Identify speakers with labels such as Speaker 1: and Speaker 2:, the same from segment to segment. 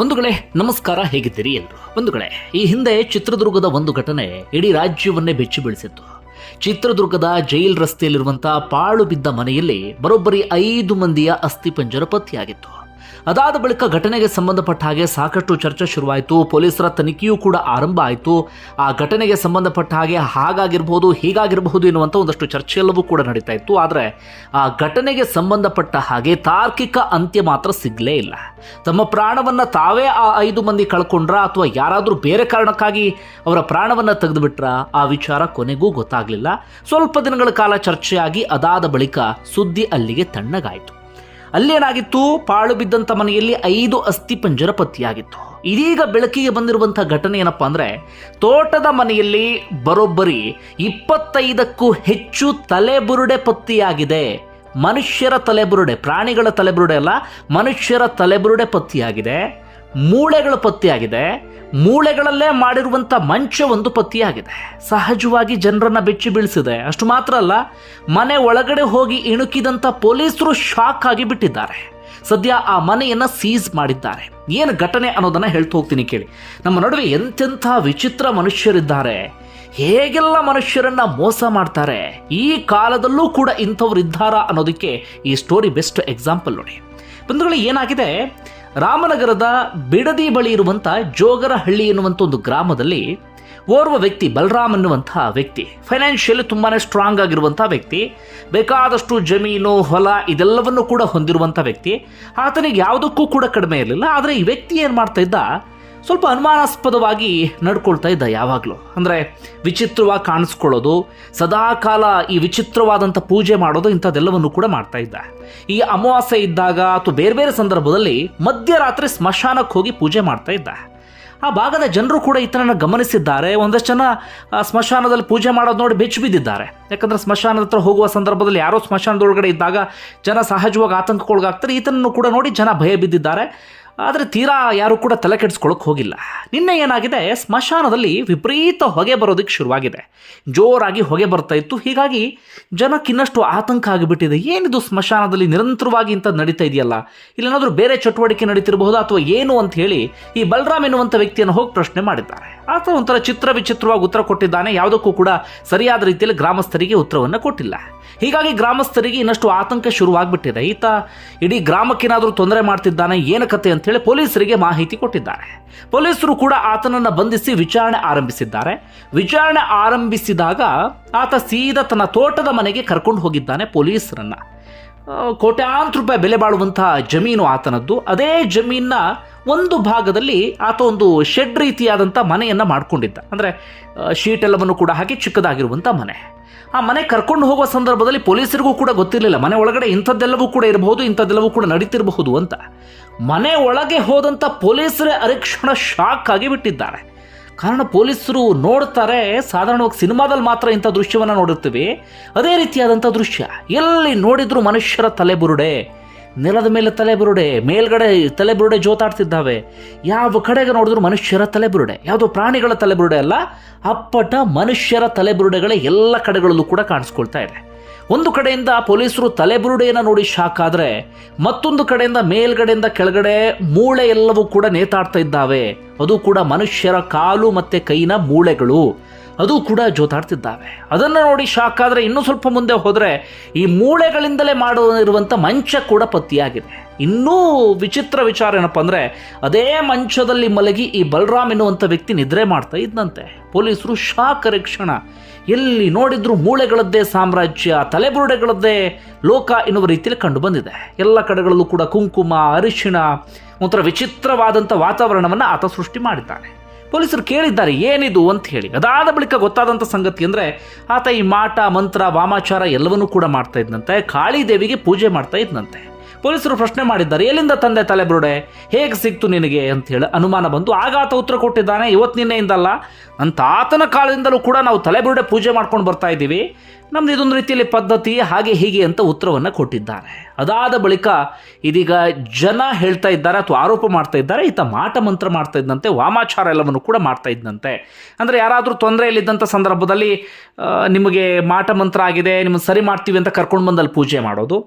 Speaker 1: ಬಂಧುಗಳೇ, ನಮಸ್ಕಾರ ಹೇಗಿದ್ದೀರಿ ಎಲ್ರು? ಬಂಧುಗಳೇ, ಈ ಹಿಂದೆ ಚಿತ್ರದುರ್ಗದ ಒಂದು ಘಟನೆ ಇಡೀ ರಾಜ್ಯವನ್ನೇ ಬೆಚ್ಚಿ ಬೀಳಿಸಿತ್ತು. ಚಿತ್ರದುರ್ಗದ ಜೈಲ್ ರಸ್ತೆಯಲ್ಲಿರುವಂತಹ ಪಾಳು ಬಿದ್ದ ಮನೆಯಲ್ಲಿ ಬರೋಬ್ಬರಿ ಐದು ಮಂದಿಯ ಅಸ್ಥಿಪಂಜರ ಪತ್ತೆಯಾಗಿತ್ತು. ಅದಾದ ಬಳಿಕ ಘಟನೆಗೆ ಸಂಬಂಧಪಟ್ಟ ಹಾಗೆ ಸಾಕಷ್ಟು ಚರ್ಚೆ ಶುರುವಾಯಿತು. ಪೊಲೀಸರ ತನಿಖೆಯೂ ಕೂಡ ಆರಂಭ ಆಯಿತು. ಆ ಘಟನೆಗೆ ಸಂಬಂಧಪಟ್ಟ ಹಾಗೆ ಹಾಗಾಗಿರ್ಬೋದು, ಹೀಗಾಗಿರಬಹುದು ಎನ್ನುವಂಥ ಒಂದಷ್ಟು ಚರ್ಚೆ ಎಲ್ಲವೂ ಕೂಡ ನಡೀತಾ ಇತ್ತು. ಆದರೆ ಆ ಘಟನೆಗೆ ಸಂಬಂಧಪಟ್ಟ ಹಾಗೆ ತಾರ್ಕಿಕ ಅಂತ್ಯ ಮಾತ್ರ ಸಿಗಲೇ ಇಲ್ಲ. ತಮ್ಮ ಪ್ರಾಣವನ್ನು ತಾವೇ ಆ ಐದು ಮಂದಿ ಕಳ್ಕೊಂಡ್ರ ಅಥವಾ ಯಾರಾದರೂ ಬೇರೆ ಕಾರಣಕ್ಕಾಗಿ ಅವರ ಪ್ರಾಣವನ್ನು ತೆಗೆದುಬಿಟ್ರ? ಆ ವಿಚಾರ ಕೊನೆಗೂ ಗೊತ್ತಾಗಲಿಲ್ಲ. ಸ್ವಲ್ಪ ದಿನಗಳ ಕಾಲ ಚರ್ಚೆಯಾಗಿ ಅದಾದ ಬಳಿಕ ಸುದ್ದಿ ಅಲ್ಲಿಗೆ ತಣ್ಣಗಾಯಿತು. ಅಲ್ಲೇನಾಗಿತ್ತು ಪಾಳು ಬಿದ್ದಂಥ ಮನೆಯಲ್ಲಿ ಐದು ಅಸ್ಥಿ ಪಂಜರ ಪತ್ತಿಯಾಗಿತ್ತು. ಇದೀಗ ಬೆಳಕಿಗೆ ಬಂದಿರುವಂಥ ಘಟನೆ ಏನಪ್ಪ ಅಂದರೆ, ತೋಟದ ಮನೆಯಲ್ಲಿ ಬರೋಬ್ಬರಿ ಇಪ್ಪತ್ತೈದಕ್ಕೂ ಹೆಚ್ಚು ತಲೆಬುರುಡೆ ಪತ್ತಿಯಾಗಿದೆ. ಮನುಷ್ಯರ ತಲೆಬುರುಡೆ, ಪ್ರಾಣಿಗಳ ತಲೆಬುರುಡೆ ಅಲ್ಲ, ಮನುಷ್ಯರ ತಲೆಬುರುಡೆ ಪತ್ತೆಯಾಗಿದೆ. ಮೂಳೆಗಳು ಪತ್ತೆಯಾಗಿದೆ. ಮೂಳೆಗಳಲ್ಲೇ ಮಾಡಿರುವಂಥ ಮಂಚ ಒಂದು ಪತ್ತೆಯಾಗಿದೆ. ಸಹಜವಾಗಿ ಜನರನ್ನ ಬೆಚ್ಚಿ ಬೀಳಿಸಿದೆ. ಅಷ್ಟು ಮಾತ್ರ ಅಲ್ಲ, ಮನೆ ಒಳಗಡೆ ಹೋಗಿ ಇಣುಕಿದಂಥ ಪೊಲೀಸರು ಶಾಕ್ ಆಗಿ ಬಿಟ್ಟಿದ್ದಾರೆ. ಸದ್ಯ ಆ ಮನೆಯನ್ನ ಸೀಸ್ ಮಾಡಿದ್ದಾರೆ. ಏನು ಘಟನೆ ಅನ್ನೋದನ್ನ ಹೇಳ್ತಾ ಹೋಗ್ತೀನಿ ಕೇಳಿ. ನಮ್ಮ ನಡುವೆ ಎಂತೆಂಥ ವಿಚಿತ್ರ ಮನುಷ್ಯರಿದ್ದಾರೆ. ಹೇಗೆಲ್ಲ ಮನುಷ್ಯರನ್ನ ಮೋಸ ಮಾಡ್ತಾರೆ. ಈ ಕಾಲದಲ್ಲೂ ಕೂಡ ಇಂಥವ್ರು ಇದ್ದಾರಾ ಅನ್ನೋದಕ್ಕೆ ಈ ಸ್ಟೋರಿ ಬೆಸ್ಟ್ ಎಕ್ಸಾಂಪಲ್ ನೋಡಿ. ಬಂಧುಗಳು, ಏನಾಗಿದೆ? ರಾಮನಗರದ ಬಿಡದಿ ಬಳಿ ಇರುವಂಥ ಜೋಗರಹಳ್ಳಿ ಎನ್ನುವಂಥ ಒಂದು ಗ್ರಾಮದಲ್ಲಿ ಓರ್ವ ವ್ಯಕ್ತಿ ಬಲರಾಮ್ ಅನ್ನುವಂಥ ವ್ಯಕ್ತಿ ಫೈನಾನ್ಷಿಯಲಿ ತುಂಬಾ ಸ್ಟ್ರಾಂಗ್ ಆಗಿರುವಂಥ ವ್ಯಕ್ತಿ, ಬೇಕಾದಷ್ಟು ಜಮೀನು, ಹೊಲ ಇದೆಲ್ಲವನ್ನು ಕೂಡ ಹೊಂದಿರುವಂಥ ವ್ಯಕ್ತಿ. ಆತನಿಗೆ ಯಾವುದಕ್ಕೂ ಕೂಡ ಕಡಿಮೆ ಇರಲಿಲ್ಲ, ಆದರೆ ಈ ವ್ಯಕ್ತಿ ಏನು ಮಾಡ್ತಾ ಇದ್ದ? ಸ್ವಲ್ಪ ಅನುಮಾನಾಸ್ಪದವಾಗಿ ನಡ್ಕೊಳ್ತಾ ಇದ್ದ ಯಾವಾಗಲೂ. ಅಂದರೆ ವಿಚಿತ್ರವಾಗಿ ಕಾಣಿಸ್ಕೊಳ್ಳೋದು, ಸದಾಕಾಲ ಈ ವಿಚಿತ್ರವಾದಂಥ ಪೂಜೆ ಮಾಡೋದು ಇಂಥದ್ದೆಲ್ಲವನ್ನು ಕೂಡ ಮಾಡ್ತಾ ಇದ್ದ. ಈ ಅಮಾವಾಸ್ಯೆ ಇದ್ದಾಗ ಅಥವಾ ಬೇರೆ ಬೇರೆ ಸಂದರ್ಭದಲ್ಲಿ ಮಧ್ಯರಾತ್ರಿ ಸ್ಮಶಾನಕ್ಕೆ ಹೋಗಿ ಪೂಜೆ ಮಾಡ್ತಾ ಇದ್ದ. ಆ ಭಾಗದ ಜನರು ಕೂಡ ಈತನನ್ನು ಗಮನಿಸಿದ್ದಾರೆ. ಒಂದಷ್ಟು ಜನ ಸ್ಮಶಾನದಲ್ಲಿ ಪೂಜೆ ಮಾಡೋದು ನೋಡಿ ಬೆಚ್ಚು ಬಿದ್ದಿದ್ದಾರೆ. ಯಾಕಂದ್ರೆ ಸ್ಮಶಾನದ ಹತ್ರ ಹೋಗುವ ಸಂದರ್ಭದಲ್ಲಿ ಯಾರೋ ಸ್ಮಶಾನದೊಳಗಡೆ ಇದ್ದಾಗ ಜನ ಸಹಜವಾಗಿ ಆತಂಕಕ್ಕೊಳಗಾಗ್ತಾರೆ. ಈತನನ್ನು ಕೂಡ ನೋಡಿ ಜನ ಭಯ ಬಿದ್ದಿದ್ದಾರೆ. ಆದರೆ ತೀರಾ ಯಾರೂ ಕೂಡ ತಲೆ ಕೆಡಿಸ್ಕೊಳ್ಳೋಕೆ ಹೋಗಿಲ್ಲ. ನಿನ್ನೆ ಏನಾಗಿದೆ? ಸ್ಮಶಾನದಲ್ಲಿ ವಿಪರೀತ ಹೊಗೆ ಬರೋದಕ್ಕೆ ಶುರುವಾಗಿದೆ. ಜೋರಾಗಿ ಹೊಗೆ ಬರ್ತಾ ಇತ್ತು. ಹೀಗಾಗಿ ಜನಕ್ಕಿನ್ನಷ್ಟು ಆತಂಕ ಆಗಿಬಿಟ್ಟಿದೆ. ಏನಿದು ಸ್ಮಶಾನದಲ್ಲಿ ನಿರಂತರವಾಗಿ ಇಂಥದ್ದು ನಡೀತಾ ಇದೆಯಲ್ಲ? ಇಲ್ಲೇನಾದರೂ ಬೇರೆ ಚಟುವಟಿಕೆ ನಡೀತಿರಬಹುದು ಅಥವಾ ಏನು ಅಂತ ಹೇಳಿ ಈ ಬಲರಾಮ್ ಎನ್ನುವಂಥ ವ್ಯಕ್ತಿಯನ್ನು ಹೋಗಿ ಪ್ರಶ್ನೆ ಮಾಡಿದ್ದಾರೆ. ಆತ ಒಂಥರ ಚಿತ್ರ ವಿಚಿತ್ರವಾಗಿ ಉತ್ತರ ಕೊಟ್ಟಿದ್ದಾನೆ. ಯಾವುದಕ್ಕೂ ಕೂಡ ಸರಿಯಾದ ರೀತಿಯಲ್ಲಿ ಗ್ರಾಮಸ್ಥರಿಗೆ ಉತ್ತರವನ್ನು ಕೊಟ್ಟಿಲ್ಲ. ಹೀಗಾಗಿ ಗ್ರಾಮಸ್ಥರಿಗೆ ಇನ್ನಷ್ಟು ಆತಂಕ ಶುರುವಾಗ್ಬಿಟ್ಟಿದೆ. ಈತ ಇಡೀ ಗ್ರಾಮಕ್ಕೇನಾದರೂ ತೊಂದರೆ ಮಾಡ್ತಿದ್ದಾನೆ, ಏನು ಕತೆ ಅಂತೇಳಿ ಪೊಲೀಸರಿಗೆ ಮಾಹಿತಿ ಕೊಟ್ಟಿದ್ದಾರೆ. ಪೊಲೀಸರು ಕೂಡ ಆತನನ್ನು ಬಂಧಿಸಿ ವಿಚಾರಣೆ ಆರಂಭಿಸಿದ್ದಾರೆ. ವಿಚಾರಣೆ ಆರಂಭಿಸಿದಾಗ ಆತ ಸೀದಾ ತನ್ನ ತೋಟದ ಮನೆಗೆ ಕರ್ಕೊಂಡು ಹೋಗಿದ್ದಾನೆ ಪೊಲೀಸರನ್ನು. ಕೋಟ್ಯಾಂತರ ರೂಪಾಯಿ ಬೆಲೆ ಬಾಳುವಂತಹ ಜಮೀನು ಆತನದ್ದು. ಅದೇ ಜಮೀನ ಒಂದು ಭಾಗದಲ್ಲಿ ಆತ ಒಂದು ಶೆಡ್ ರೀತಿಯಾದಂಥ ಮನೆಯನ್ನು ಮಾಡಿಕೊಂಡಿದ್ದ. ಅಂದರೆ ಶೀಟ್ ಎಲ್ಲವನ್ನು ಕೂಡ ಹಾಕಿ ಚಿಕ್ಕದಾಗಿರುವಂಥ ಮನೆ. ಆ ಮನೆ ಕರ್ಕೊಂಡು ಹೋಗುವ ಸಂದರ್ಭದಲ್ಲಿ ಪೊಲೀಸರಿಗೂ ಕೂಡ ಗೊತ್ತಿರಲಿಲ್ಲ. ಮನೆ ಒಳಗಡೆ ಇಂಥದ್ದೆಲ್ಲವೂ ಕೂಡ ಇರಬಹುದು, ಇಂಥದ್ದೆಲ್ಲವೂ ಕೂಡ ನಡೀತಿರಬಹುದು ಅಂತ. ಮನೆ ಒಳಗೆ ಹೋದಂಥ ಪೊಲೀಸರೇ ಅರಿಕ್ಷಣ ಶಾಕ್ ಆಗಿ ಬಿಟ್ಟಿದ್ದಾರೆ. ಕಾರಣ ಪೊಲೀಸರು ನೋಡ್ತಾರೆ, ಸಾಧಾರಣವಾಗಿ ಸಿನಿಮಾದಲ್ಲಿ ಮಾತ್ರ ಇಂಥ ದೃಶ್ಯವನ್ನು ನೋಡಿರ್ತೀವಿ. ಅದೇ ರೀತಿಯಾದಂಥ ದೃಶ್ಯ. ಎಲ್ಲಿ ನೋಡಿದ್ರು ಮನುಷ್ಯರ ತಲೆಬುರುಡೆ ನೆಲದ ಮೇಲೆ ತಲೆಬುರುಡೆ ಮೇಲ್ಗಡೆ ತಲೆಬುರುಡೆ ಜೋತಾಡ್ತಿದ್ದಾವೆ. ಯಾವ ಕಡೆಗೆ ನೋಡಿದ್ರು ಮನುಷ್ಯರ ತಲೆಬುರುಡೆ ಯಾವುದೋ ಪ್ರಾಣಿಗಳ ತಲೆಬುರುಡೆ ಅಲ್ಲ, ಅಪ್ಪಟ ಮನುಷ್ಯರ ತಲೆಬುರುಡೆಗಳೇ ಎಲ್ಲ ಕಡೆಗಳಲ್ಲೂ ಕೂಡ ಕಾಣಿಸ್ಕೊಳ್ತಾ ಇದೆ. ಒಂದು ಕಡೆಯಿಂದ ಪೊಲೀಸರು ತಲೆಬುರುಡೆಯನ್ನು ನೋಡಿ ಶಾಕ್ ಆದರೆ, ಮತ್ತೊಂದು ಕಡೆಯಿಂದ ಮೇಲ್ಗಡೆಯಿಂದ ಕೆಳಗಡೆ ಮೂಳೆ ಎಲ್ಲವೂ ಕೂಡ ನೇತಾಡ್ತಾ ಇದ್ದಾವೆ. ಅದು ಕೂಡ ಮನುಷ್ಯರ ಕಾಲು ಮತ್ತು ಕೈನ ಮೂಳೆಗಳು. ಅದು ಕೂಡ ಜೋತಾಡ್ತಿದ್ದಾವೆ. ಅದನ್ನು ನೋಡಿ ಶಾಕ್ ಆದರೆ ಇನ್ನೂ ಸ್ವಲ್ಪ ಮುಂದೆ ಹೋದರೆ ಈ ಮೂಳೆಗಳಿಂದಲೇ ಮಾಡಿರುವಂಥ ಮಂಚ ಕೂಡ ಪತ್ತಿಯಾಗಿದೆ. ಇನ್ನೂ ವಿಚಿತ್ರ ವಿಚಾರ ಏನಪ್ಪ ಅಂದರೆ ಅದೇ ಮಂಚದಲ್ಲಿ ಮಲಗಿ ಈ ಬಲರಾಮ್ ಎನ್ನುವಂಥ ವ್ಯಕ್ತಿ ನಿದ್ರೆ ಮಾಡ್ತಾ ಇದ್ದಂತೆ ಪೊಲೀಸರು ಶಾಕ್ ಕ್ಷಣ. ಎಲ್ಲಿ ನೋಡಿದ್ರು ಮೂಳೆಗಳದ್ದೇ ಸಾಮ್ರಾಜ್ಯ, ತಲೆಬುರುಡೆಗಳದ್ದೇ ಲೋಕ ಎನ್ನುವ ರೀತಿಯಲ್ಲಿ ಕಂಡು ಬಂದಿದೆ. ಎಲ್ಲ ಕಡೆಗಳಲ್ಲೂ ಕೂಡ ಕುಂಕುಮ, ಅರಿಶಿಣ ಒಂಥರ ವಿಚಿತ್ರವಾದಂಥ ವಾತಾವರಣವನ್ನು ಆತ ಸೃಷ್ಟಿ ಮಾಡಿದ್ದಾನೆ. ಪೊಲೀಸರು ಕೇಳಿದ್ದಾರೆ, ಏನಿದು ಅಂತ ಹೇಳಿ. ಅದಾದ ಬಳಿಕ ಗೊತ್ತಾದಂಥ ಸಂಗತಿ ಅಂದರೆ ಆತ ಈ ಮಾಟ, ಮಂತ್ರ, ವಾಮಾಚಾರ ಎಲ್ಲವನ್ನೂ ಕೂಡ ಮಾಡ್ತಾ ಇದ್ದಂತೆ ಕಾಳಿ ದೇವಿಗೆ ಪೂಜೆ ಮಾಡ್ತಾ ಇದ್ದಂತೆ ಪೊಲೀಸರು ಪ್ರಶ್ನೆ ಮಾಡಿದ್ದಾರೆ, ಎಲ್ಲಿಂದ ತಂದೆ ತಲೆಬುರುಡೆ ಹೇಗೆ ಸಿಕ್ತು ನಿನಗೆ ಅಂತ ಹೇಳಿ ಅನುಮಾನ ಬಂದು, ಆಗ ಆತ ಉತ್ತರ ಕೊಟ್ಟಿದ್ದಾನೆ, ಇವತ್ತು ನಿನ್ನೆಯಿಂದಲ್ಲ. ನನ್ನ ತಾತನ ಕಾಲದಿಂದಲೂ ಕೂಡ ನಾವು ತಲೆಬುರುಡೆ ಪೂಜೆ ಮಾಡ್ಕೊಂಡು ಬರ್ತಾ ಇದ್ದೀವಿ. ನಮ್ದು ಇದೊಂದು ರೀತಿಯಲ್ಲಿ ಪದ್ಧತಿ, ಹಾಗೆ ಹೀಗೆ ಅಂತ ಉತ್ತರವನ್ನು ಕೊಟ್ಟಿದ್ದಾರೆ. ಅದಾದ ಬಳಿಕ ಇದೀಗ ಜನ ಹೇಳ್ತಾ ಇದ್ದಾರೆ ಅಥವಾ ಆರೋಪ ಮಾಡ್ತಾ ಇದ್ದಾರೆ, ಈತ ಮಾಟ ಮಂತ್ರ ಮಾಡ್ತಾ ಇದ್ದಂತೆ, ವಾಮಾಚಾರ ಎಲ್ಲವನ್ನು ಕೂಡ ಮಾಡ್ತಾ ಇದ್ದಂತೆ. ಅಂದರೆ ಯಾರಾದರೂ ತೊಂದರೆಯಲ್ಲಿದ್ದಂಥ ಸಂದರ್ಭದಲ್ಲಿ ನಿಮಗೆ ಮಾಟ ಮಂತ್ರ ಆಗಿದೆ, ನಿಮ್ಮನ್ನು ಸರಿ ಮಾಡ್ತೀವಿ ಅಂತ ಕರ್ಕೊಂಡು ಬಂದಲ್ಲಿ ಪೂಜೆ ಮಾಡೋದು.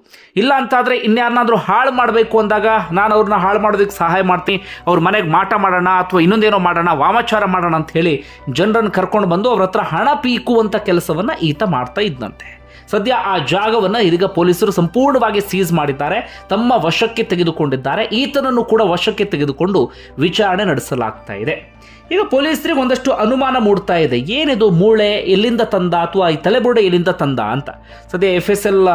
Speaker 1: ಇಲ್ಲ ಅಂತಾದರೆ ಇನ್ಯಾರನ್ನಾದರೂ ಹಾಳು ಮಾಡಬೇಕು ಅಂದಾಗ, ನಾನು ಅವ್ರನ್ನ ಹಾಳು ಮಾಡೋದಕ್ಕೆ ಸಹಾಯ ಮಾಡ್ತೀನಿ, ಅವ್ರ ಮನೆಗೆ ಮಾಟ ಮಾಡೋಣ ಅಥವಾ ಇನ್ನೊಂದೇನೋ ಮಾಡೋಣ, ವಾಮಾಚಾರ ಮಾಡೋಣ ಅಂತ ಹೇಳಿ ಜನರನ್ನು ಕರ್ಕೊಂಡು ಬಂದು ಅವ್ರ ಹತ್ರ ಹಣ ಪೀಕುವಂಥ ಕೆಲಸವನ್ನು ಈತ ಮಾಡ್ತಾ ಇದ್ದಂತೆ. ಸದ್ಯ ಆ ಜಾಗವನ್ನು ಇದೀಗ ಪೊಲೀಸರು ಸಂಪೂರ್ಣವಾಗಿ ಸೀಸ್ ಮಾಡಿದ್ದಾರೆ. ತಮ್ಮ ವಶಕ್ಕೆ ತೆಗೆದುಕೊಂಡಿದ್ದಾರೆ. ಈತನನ್ನು ಕೂಡ ವಶಕ್ಕೆ ತೆಗೆದುಕೊಂಡು ವಿಚಾರಣೆ ನಡೆಸಲಾಗ್ತಾ ಇದೆ. ಈಗ ಪೊಲೀಸರಿಗೆ ಒಂದಷ್ಟು ಅನುಮಾನ ಮೂಡ್ತಾ ಇದೆ. ಏನಿದು ಮೂಳೆ ಎಲ್ಲಿಂದ ತಂದ ಅಥವಾ ಈ ತಲೆಬುರುಡೆ ಎಲ್ಲಿಂದ ತಂದ ಅಂತ? ಸದ್ಯ ಎಫ್ ಎಸ್ ಎಲ್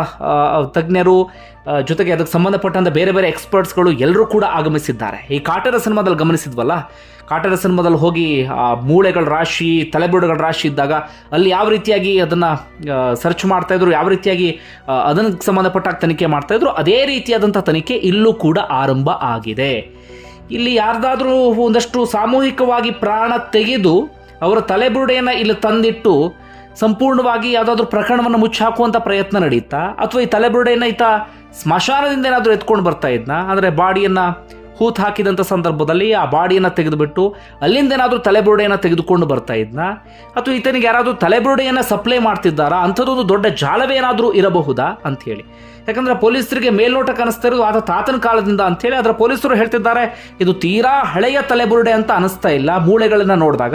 Speaker 1: ತಜ್ಞರು ಜೊತೆಗೆ ಅದಕ್ಕೆ ಸಂಬಂಧಪಟ್ಟಂಥ ಬೇರೆ ಬೇರೆ ಎಕ್ಸ್ಪರ್ಟ್ಸ್ಗಳು ಎಲ್ಲರೂ ಕೂಡ ಆಗಮಿಸಿದ್ದಾರೆ. ಈ ಕಾಟರ ಸಿನಿಮಾದಲ್ಲಿ ಗಮನಿಸಿದ್ವಲ್ಲ? ಕಾಟರ ಸಿನಿಮಾದಲ್ಲಿ ಹೋಗಿ, ಆ, ಮೂಳೆಗಳ ರಾಶಿ, ತಲೆಬುರುಡೆಗಳ ರಾಶಿ ಇದ್ದಾಗ ಅಲ್ಲಿ ಯಾವ ರೀತಿಯಾಗಿ ಅದನ್ನು ಸರ್ಚ್ ಮಾಡ್ತಾ ಇದ್ರು, ಯಾವ ರೀತಿಯಾಗಿ ಅದನ್ನು ಅದಕ್ಕೆ ಸಂಬಂಧಪಟ್ಟ ತನಿಖೆ ಮಾಡ್ತಾ ಇದ್ರು, ಅದೇ ರೀತಿಯಾದಂಥ ತನಿಖೆ ಇಲ್ಲೂ ಕೂಡ ಆರಂಭ ಆಗಿದೆ. ಇಲ್ಲಿ ಯಾರ್ದಾದ್ರೂ ಒಂದಷ್ಟು ಸಾಮೂಹಿಕವಾಗಿ ಪ್ರಾಣ ತೆಗೆದು ಅವರ ತಲೆಬುರುಡೆಯನ್ನು ಇಲ್ಲಿ ತಂದಿಟ್ಟು ಸಂಪೂರ್ಣವಾಗಿ ಯಾವುದಾದ್ರೂ ಪ್ರಕರಣವನ್ನು ಮುಚ್ಚಾಕುವಂಥ ಪ್ರಯತ್ನ ನಡೀತಾ? ಅಥವಾ ಈ ತಲೆಬುರುಡೆಯನ್ನು ಈತ ಸ್ಮಶಾನದಿಂದ ಏನಾದರೂ ಎತ್ಕೊಂಡು ಬರ್ತಾ ಇದ್ನ? ಅಂದರೆ ಬಾಡಿಯನ್ನು ಹೂತ್ ಹಾಕಿದಂಥ ಸಂದರ್ಭದಲ್ಲಿ ಆ ಬಾಡಿಯನ್ನು ತೆಗೆದುಬಿಟ್ಟು ಅಲ್ಲಿಂದ ಏನಾದರೂ ತಲೆಬುರುಡೆಯನ್ನು ತೆಗೆದುಕೊಂಡು ಬರ್ತಾ ಇದ್ನ? ಅಥವಾ ಈತನಿಗೆ ಯಾರಾದರೂ ತಲೆಬುರುಡೆಯನ್ನು ಸಪ್ಲೈ ಮಾಡ್ತಿದ್ದಾರಾ? ಅಂಥದ್ದೊಂದು ದೊಡ್ಡ ಜಾಲವೇನಾದರೂ ಇರಬಹುದಾ? ಅಂಥೇಳಿ ಯಾಕಂದರೆ ಪೊಲೀಸರಿಗೆ ಮೇಲ್ನೋಟ ಕಾಣಿಸ್ತಾ ಇರೋದು ಆತ ತಾತನ ಕಾಲದಿಂದ ಅಂಥೇಳಿ ಅದರ ಪೊಲೀಸರು ಹೇಳ್ತಿದ್ದಾರೆ, ಇದು ತೀರಾ ಹಳೆಯ ತಲೆಬುರುಡೆ ಅಂತ ಅನಿಸ್ತಾ ಇಲ್ಲ. ಮೂಳೆಗಳನ್ನು ನೋಡಿದಾಗ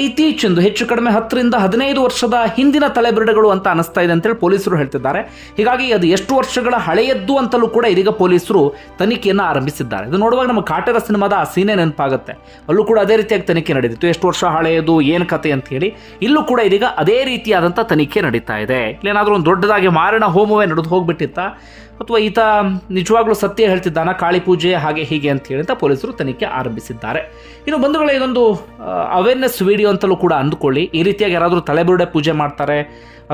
Speaker 1: ಇತ್ತೀಚಿಂದು ಹೆಚ್ಚು ಕಡಿಮೆ ಹತ್ತರಿಂದ ಹದಿನೈದು ವರ್ಷದ ಹಿಂದಿನ ತಲೆಬುರುಡೆಗಳು ಅಂತ ಅನಿಸ್ತಾ ಇದೆ ಅಂತೇಳಿ ಪೊಲೀಸರು ಹೇಳ್ತಿದ್ದಾರೆ. ಹೀಗಾಗಿ ಅದು ಎಷ್ಟು ವರ್ಷಗಳ ಹಳೆಯದ್ದು ಅಂತಲೂ ಕೂಡ ಇದೀಗ ಪೊಲೀಸರು ತನಿಖೆಯನ್ನು ಆರಂಭಿಸಿದ್ದಾರೆ. ಇದು ನೋಡುವಾಗ ನಮ್ಮ ಕಾಟರ ಸಿನಿಮಾದ ಆ ಸೀನೆ ನೆನಪಾಗುತ್ತೆ. ಅಲ್ಲೂ ಕೂಡ ಅದೇ ರೀತಿಯಾಗಿ ತನಿಖೆ ನಡೆದಿತ್ತು ಎಷ್ಟು ವರ್ಷ ಹಳೆಯದು, ಏನು ಕತೆ ಅಂತ ಹೇಳಿ ಇಲ್ಲೂ ಕೂಡ ಇದೀಗ ಅದೇ ರೀತಿಯಾದಂಥ ತನಿಖೆ ನಡೀತಾ ಇದೆ. ಇಲ್ಲೇನಾದರೂ ಒಂದು ದೊಡ್ಡದಾಗಿ ಮಾರಣ ಹೋಮವೇ ನಡೆದು ಹೋಗ್ಬಿಟ್ಟಿತ್ತ? ಅಥವಾ ಈತ ನಿಜವಾಗ್ಲೂ ಸತ್ಯ ಹೇಳ್ತಿದ್ದಾನ, ಕಾಳಿ ಪೂಜೆ ಹಾಗೆ ಹೀಗೆ ಅಂತ ಹೇಳಿ ಅಂತ ಪೊಲೀಸರು ತನಿಖೆ ಆರಂಭಿಸಿದ್ದಾರೆ. ಇನ್ನು ಬಂಧುಗಳ, ಇದೊಂದು ಅವೇರ್ನೆಸ್ ವಿಡಿಯೋ ಅಂತಲೂ ಕೂಡ ಅಂದ್ಕೊಳ್ಳಿ. ಈ ರೀತಿಯಾಗಿ ಯಾರಾದರೂ ತಲೆಬುರುಡೆ ಪೂಜೆ ಮಾಡ್ತಾರೆ,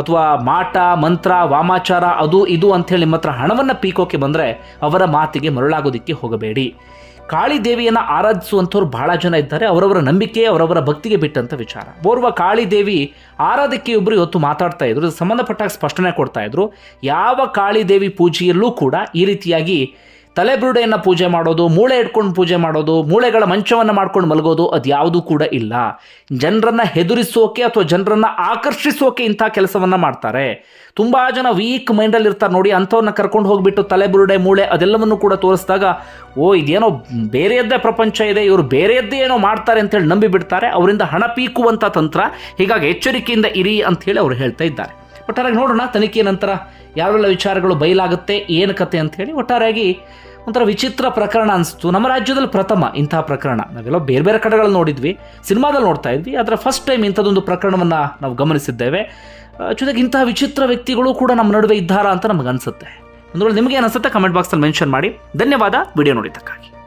Speaker 1: ಅಥವಾ ಮಾಟ, ಮಂತ್ರ, ವಾಮಾಚಾರ, ಅದು, ಇದು ಅಂಥೇಳಿ ನಿಮ್ಮ ಹತ್ರ ಹಣವನ್ನು ಪೀಕೋಕೆ ಬಂದರೆ ಅವರ ಮಾತಿಗೆ ಮರಳಾಗೋದಿಕ್ಕೆ ಹೋಗಬೇಡಿ. ಕಾಳಿ ದೇವಿಯನ್ನು ಆರಾಧಿಸುವಂಥವ್ರು ಬಹಳ ಜನ ಇದ್ದಾರೆ. ಅವರವರ ನಂಬಿಕೆ, ಅವರವರ ಭಕ್ತಿಗೆ ಬಿಟ್ಟಂಥ ವಿಚಾರ. ಓರ್ವ ಕಾಳಿ ದೇವಿ ಒಬ್ಬರು ಇವತ್ತು ಮಾತಾಡ್ತಾ ಇದ್ರು. ಸಂಬಂಧಪಟ್ಟಾಗ ಸ್ಪಷ್ಟನೆ ಕೊಡ್ತಾ ಇದ್ರು. ಯಾವ ಕಾಳಿ ದೇವಿ ಪೂಜೆಯಲ್ಲೂ ಕೂಡ ಈ ರೀತಿಯಾಗಿ ತಲೆಬುರುಡೆಯನ್ನು ಪೂಜೆ ಮಾಡೋದು, ಮೂಳೆ ಇಟ್ಕೊಂಡು ಪೂಜೆ ಮಾಡೋದು, ಮೂಳೆಗಳ ಮಂಚವನ್ನು ಮಾಡ್ಕೊಂಡು ಮಲಗೋದು ಅದ್ಯಾವುದೂ ಕೂಡ ಇಲ್ಲ. ಜನರನ್ನು ಹೆದರಿಸೋಕೆ ಅಥವಾ ಜನರನ್ನು ಆಕರ್ಷಿಸೋಕೆ ಇಂಥ ಕೆಲಸವನ್ನು ಮಾಡ್ತಾರೆ. ತುಂಬ ಜನ ವೀಕ್ ಮೈಂಡಲ್ಲಿ ಇರ್ತಾರೆ ನೋಡಿ, ಅಂಥವ್ರನ್ನ ಕರ್ಕೊಂಡು ಹೋಗಿಬಿಟ್ಟು ತಲೆಬುರುಡೆ ಮೂಳೆ ಅದೆಲ್ಲವನ್ನು ಕೂಡ ತೋರಿಸಿದಾಗ, ಓ, ಇದೇನೋ ಬೇರೆಯದ್ದೇ ಪ್ರಪಂಚ ಇದೆ, ಇವರು ಬೇರೆಯದ್ದೇ ಏನೋ ಮಾಡ್ತಾರೆ ಅಂತೇಳಿ ನಂಬಿಬಿಡ್ತಾರೆ ಅವರಿಂದ ಹಣ ಪೀಕುವಂಥ ತಂತ್ರ ಹೀಗಾಗಿ ಎಚ್ಚರಿಕೆಯಿಂದ ಇರಿ ಅಂಥೇಳಿ ಅವರು ಹೇಳ್ತಾ ಇದ್ದಾರೆ. ಒಟ್ಟಾರೆ ನೋಡೋಣ, ತನಿಖೆಯ ನಂತರ ಯಾವೆಲ್ಲ ವಿಚಾರಗಳು ಬಯಲಾಗುತ್ತೆ, ಏನು ಕತೆ ಅಂತ ಹೇಳಿ ಒಟ್ಟಾರೆಯಾಗಿ ಒಂಥರ ವಿಚಿತ್ರ ಪ್ರಕರಣ ಅನಿಸ್ತು. ನಮ್ಮ ರಾಜ್ಯದಲ್ಲಿ ಪ್ರಥಮ ಇಂತಹ ಪ್ರಕರಣ. ನಾವೆಲ್ಲ ಬೇರೆ ಬೇರೆ ಕಡೆಗಳಲ್ಲಿ ನೋಡಿದ್ವಿ. ಸಿನಿಮಾದಲ್ಲಿ ನೋಡ್ತಾ ಇದ್ವಿ. ಅದರ ಫಸ್ಟ್ ಟೈಮ್ ಇಂಥದ್ದೊಂದು ಪ್ರಕರಣವನ್ನು ನಾವು ಗಮನಿಸಿದ್ದೇವೆ. ಜೊತೆಗೆ ಇಂತಹ ವಿಚಿತ್ರ ವ್ಯಕ್ತಿಗಳು ಕೂಡ ನಮ್ಮ ನಡುವೆ ಇದ್ದಾರಾ ಅಂತ ನಮಗೆ ಅನಿಸುತ್ತೆ. ಒಂದು ವೇಳೆ ನಿಮಗೆ ಅನಿಸುತ್ತೆ? ಕಮೆಂಟ್ ಬಾಕ್ಸಲ್ಲಿ ಮೆನ್ಷನ್ ಮಾಡಿ. ಧನ್ಯವಾದ. ವಿಡಿಯೋ ನೋಡಿದ್ದಕ್ಕಾಗಿ.